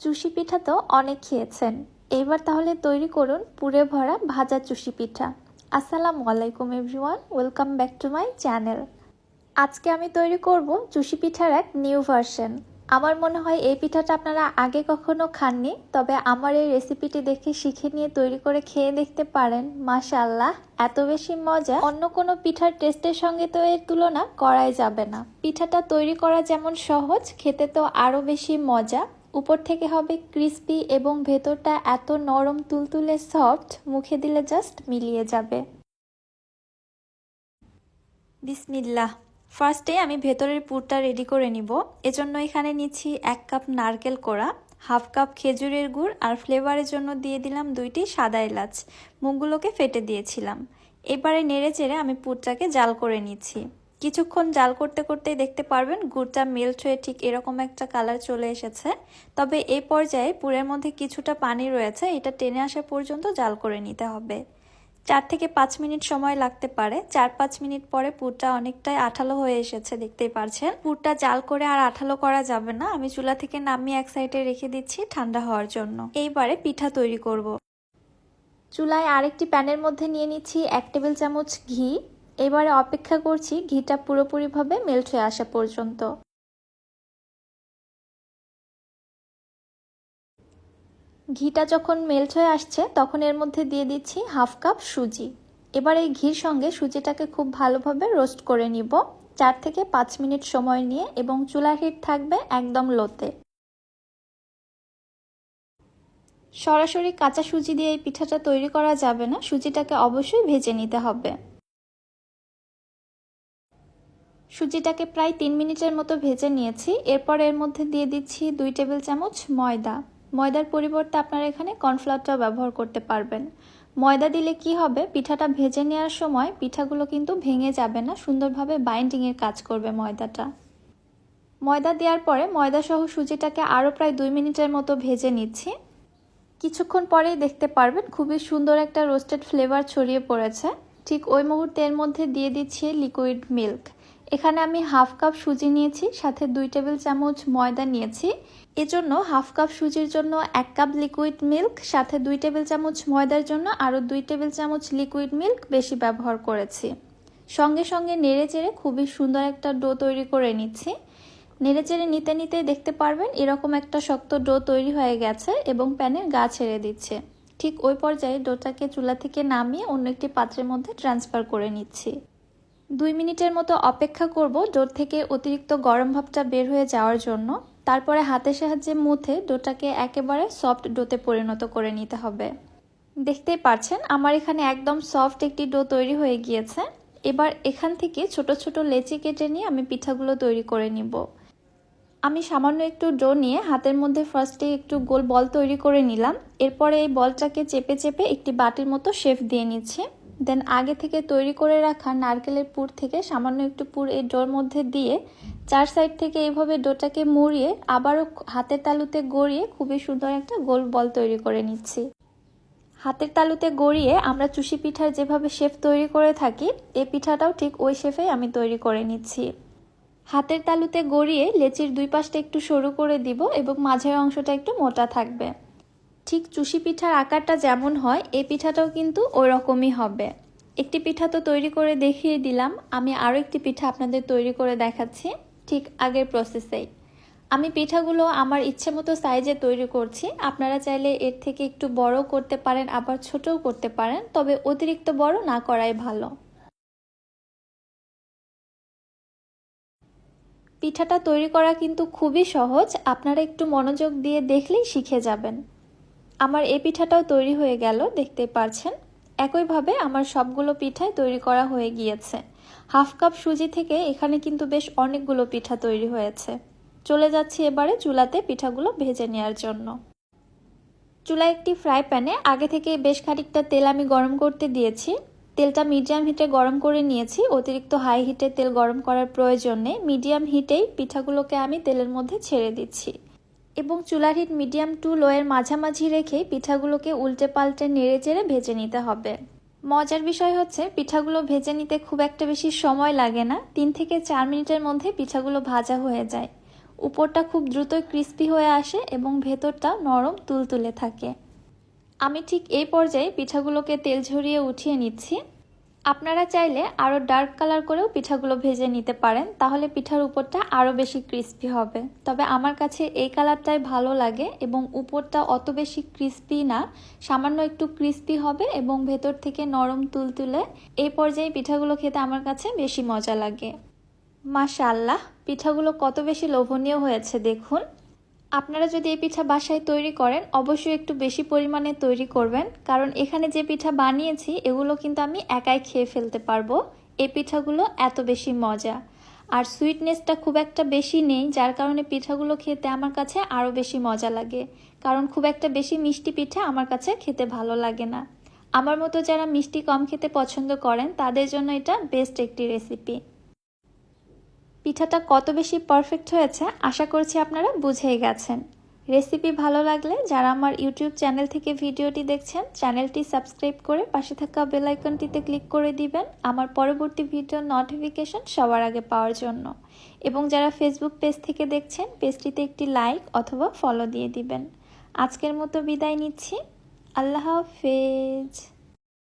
চুষি পিঠা তো অনেক খেয়েছেন। এবার তাহলে তৈরি করুন পুরে ভরা ভাজা চুষি পিঠা। আসসালামু আলাইকুম everyone, welcome back to my channel. আজকে আমি তৈরি করব চুষি পিঠার এক নিউ ভার্সন। আমার মনে হয় এই পিঠাটা আপনারা আগে কখনো খাননি, তবে আমার এই রেসিপিটি দেখে শিখে নিয়ে তৈরি করে খেয়ে দেখতে পারেন। মাশাল্লাহ এত বেশি মজা। অন্য কোনো পিঠার টেস্টের সঙ্গে তো এর তুলনা করাই যাবে না। পিঠাটা তৈরি করা যেমন সহজ, খেতে তো আরও বেশি মজা। উপর থেকে হবে ক্রিস্পি এবং ভেতরটা এত নরম তুলতুলে সফট, মুখে দিলে জাস্ট মিলিয়ে যাবে। বিসমিল্লাহ। ফার্স্টে আমি ভেতরের পুরটা রেডি করে নিব। এজন্য এখানে নিচ্ছি এক কাপ নারকেল কোড়া, হাফ কাপ খেজুরের গুড় আর ফ্লেভারের জন্য দিয়ে দিলাম দুইটি সাদা এলাচ। মুখগুলোকে ফেটে দিয়েছিলাম। এবারে নেড়ে চেড়ে আমি পুরটাকে জাল করে নিচ্ছি। কিছুক্ষণ জাল করতে করতেই দেখতে পারবেন গুড়টা মেল্ট হয়ে ঠিক এরকম একটা কালার চলে এসেছে। তবে এই পর্যায়ে পুরের মধ্যে কিছুটা পানি রয়েছে, এটা টেনে আসা পর্যন্ত জাল করে নিতে হবে। চার থেকে পাঁচ মিনিট সময় লাগতে পারে, চার পাঁচ মিনিট পরে পুরটা অনেকটাই আঠালো হয়ে এসেছে, দেখতেই পারছেন। পুরটা জাল করে আর আঠালো করা যাবে না, আমি চুলা থেকে নামিয়ে এক সাইডে রেখে দিচ্ছি ঠান্ডা হওয়ার জন্য। এইবারে পিঠা তৈরি করব। চুলায় আরেকটি প্যানের মধ্যে নিয়ে নিচ্ছি এক টেবিল চামচ ঘি। এবারে অপেক্ষা করছি ঘিটা পুরোপুরিভাবে মেল্ট হয়ে আসা পর্যন্ত। ঘিটা যখন মেল্ট হয়ে আসছে, তখন এর মধ্যে দিয়ে দিচ্ছি হাফ কাপ সুজি। এবার এই ঘির সঙ্গে সুজিটাকে খুব ভালোভাবে রোস্ট করে নিব। চার থেকে পাঁচ মিনিট সময় নিয়ে এবং চুলার হিট থাকবে একদম লোতে সরাসরি কাঁচা সুজি দিয়ে এই পিঠাটা তৈরি করা যাবে না, সুজিটাকে অবশ্যই ভেজে নিতে হবে। সুজিটাকে প্রায় তিন মিনিটের মতো ভেজে নিয়েছি। এরপর এর মধ্যে দিয়ে দিচ্ছি দুই টেবিল চামচ ময়দা। ময়দার পরিবর্তে আপনারা এখানে কর্নফ্লাওয়ারটাও ব্যবহার করতে পারবেন। ময়দা দিলে কি হবে? পিঠাটা ভেজে নেওয়ার সময় পিঠাগুলো কিন্তু ভেঙে যাবে না, সুন্দরভাবে বাইন্ডিংয়ের কাজ করবে ময়দাটা। ময়দা দেওয়ার পরে ময়দা সহ সুজিটাকে আরও প্রায় দুই মিনিটের মতো ভেজে নিচ্ছি। কিছুক্ষণ পরেই দেখতে পারবেন খুবই সুন্দর একটা রোস্টেড ফ্লেভার ছড়িয়ে পড়েছে। ঠিক ওই মুহূর্তে এর মধ্যে দিয়ে দিচ্ছি লিকুইড মিল্ক। এখানে আমি হাফ কাপ সুজি নিয়েছি, সাথে দুই টেবিল চামচ ময়দা নিয়েছি। এজন্য হাফ কাপ সুজির জন্য এক কাপ লিকুইড মিল্ক সাথে দুই টেবিল চামচ ময়দার জন্য আরও দুই টেবিল চামচ লিকুইড মিল্ক বেশি ব্যবহার করেছি। সঙ্গে সঙ্গে নেড়ে চেড়ে খুবই সুন্দর একটা ডো তৈরি করে নিচ্ছি। নেড়ে চেড়ে নিতে নিতে দেখতে পারবেন এরকম একটা শক্ত ডো তৈরি হয়ে গেছে এবং প্যানের গা ছেড়ে দিচ্ছে। ঠিক ওই পর্যায়ে ডোটাকে চুলা থেকে নামিয়ে অন্য একটি পাত্রের মধ্যে ট্রান্সফার করে নিচ্ছি। দুই মিনিটের মতো অপেক্ষা করব ডোর থেকে অতিরিক্ত গরম ভাবটা বের হয়ে যাওয়ার জন্য। তারপরে হাতের সাহায্যে মুথে ডোটাকে একেবারে সফট ডোতে পরিণত করে নিতে হবে। দেখতেই পাচ্ছেন আমার এখানে একদম সফট একটি ডো তৈরি হয়ে গিয়েছে। এবার এখান থেকে ছোট ছোট লেচি কেটে নিয়ে আমি পিঠাগুলো তৈরি করে নিব। আমি সামান্য একটু ডো নিয়ে হাতের মধ্যে ফার্স্টে একটু গোল বল তৈরি করে নিলাম। এরপরে এই বলটাকে চেপে চেপে একটি বাটির মতো শেফ দিয়ে নিচ্ছি। দেন আগে থেকে তৈরি করে রাখা নারকেলের পুর থেকে সামান্য একটু পুর এই ডোর মধ্যে দিয়ে চার সাইড থেকে এইভাবে ডোটাকে মুড়িয়ে আবারও হাতের তালুতে গড়িয়ে খুবই সুন্দর একটা গোল বল তৈরি করে নিচ্ছি। হাতের তালুতে গড়িয়ে আমরা চুষি পিঠার যেভাবে শেফ তৈরি করে থাকি এই পিঠাটাও ঠিক ওই শেফেই আমি তৈরি করে নিচ্ছি। হাতের তালুতে গড়িয়ে লেচির দুই পাশটা একটু সরু করে দিব এবং মাঝের অংশটা একটু মোটা থাকবে। ঠিক চুষি পিঠার আকারটা যেমন হয় এই পিঠাটাও কিন্তু ওই রকমই হবে। একটি পিঠা তো তৈরি করে দেখিয়ে দিলাম। আমি আরও একটি পিঠা আপনাদের তৈরি করে দেখাচ্ছি ঠিক আগের প্রসেসেই আমি পিঠাগুলো আমার ইচ্ছে মতো সাইজে তৈরি করছি। আপনারা চাইলে এর থেকে একটু বড় করতে পারেন, আবার ছোটও করতে পারেন, তবে অতিরিক্ত বড় না করাই ভালো। পিঠাটা তৈরি করা কিন্তু খুবই সহজ। আপনারা একটু মনোযোগ দিয়ে দেখলেই শিখে যাবেন। আমার এই পিঠাটাও তৈরি হয়ে গেল, দেখতে পারছেন? একইভাবে আমার সবগুলো পিঠাই তৈরি করা হয়ে গিয়েছে। হাফ কাপ সুজি থেকে এখানে কিন্তু বেশ অনেকগুলো পিঠা তৈরি হয়েছে। চলে যাচ্ছি এবারে চুলাতে পিঠাগুলো ভেজে নেওয়ার জন্য। চুলায় একটি ফ্রাই প্যানে, আগে থেকে বেশ খানিকটা তেল আমি গরম করতে দিয়েছি। তেলটা মিডিয়াম হিটে গরম করে নিয়েছি, অতিরিক্ত হাই হিটে তেল গরম করার প্রয়োজন নেই। মিডিয়াম হিটেই পিঠাগুলোকে আমি তেলের মধ্যে ছেড়ে দিচ্ছি। এবং চুলার হিট মিডিয়াম টু লোয়ের মাঝামাঝি রেখে পিঠাগুলোকে উল্টে পাল্টে নেড়ে চেড়ে ভেজে নিতে হবে। মজার বিষয় হচ্ছে, পিঠাগুলো ভেজে নিতে খুব একটা বেশি সময় লাগে না। তিন থেকে চার মিনিটের মধ্যে পিঠাগুলো ভাজা হয়ে যায়। উপরটা খুব দ্রুতই ক্রিস্পি হয়ে আসে এবং ভেতরটা নরম তুলতুলে থাকে। আমি ঠিক এই পর্যায়ে পিঠাগুলোকে তেল ঝরিয়ে উঠিয়ে নিচ্ছি। আপনারা চাইলে আরও ডার্ক কালার করেও পিঠাগুলো ভেজে নিতে পারেন, তাহলে পিঠার উপরটা আরও বেশি ক্রিস্পি হবে। তবে আমার কাছে এই কালারটাই ভালো লাগে এবং উপরটা অত বেশি ক্রিস্পি না, সামান্য একটু ক্রিস্পি হবে এবং ভেতর থেকে নরম তুলতুলে এই পর্যায়ে পিঠাগুলো খেতে আমার কাছে বেশি মজা লাগে। মাশাল্লাহ পিঠাগুলো কত বেশি লোভনীয় হয়েছে, দেখুন। আপনারা যদি এই পিঠা বাসায় তৈরি করেন, অবশ্যই একটু বেশি পরিমাণে তৈরি করবেন। কারণ এখানে যে পিঠা বানিয়েছি, এগুলো কিন্তু আমি একাই খেয়ে ফেলতে পারব। এই পিঠাগুলো এত বেশি মজা। আর সুইটনেসটা খুব একটা বেশি নেই, যার কারণে পিঠাগুলো খেতে আমার কাছে আরও বেশি মজা লাগে। কারণ খুব একটা বেশি মিষ্টি পিঠা আমার কাছে খেতে ভালো লাগে না। আমার মতো যারা মিষ্টি কম খেতে পছন্দ করেন, তাদের জন্য এটা বেস্ট একটি রেসিপি পিঠাটা কত বেশি পারফেক্ট হয়েছে, আশা করছি আপনারা বুঝেই গেছেন। রেসিপি ভালো লাগলে যারা আমার ইউটিউব চ্যানেল থেকে ভিডিওটি দেখছেন চ্যানেলটি সাবস্ক্রাইব করে পাশে থাকা বেল আইকনটিতে ক্লিক করে দিবেন আমার পরবর্তী ভিডিও নোটিফিকেশন সবার আগে পাওয়ার জন্য। এবং যারা ফেসবুক পেজ থেকে দেখছেন পেজটিতে একটি লাইক অথবা ফলো দিয়ে দিবেন। আজকের মতো বিদায় নিচ্ছি। আল্লাহ হাফেজ।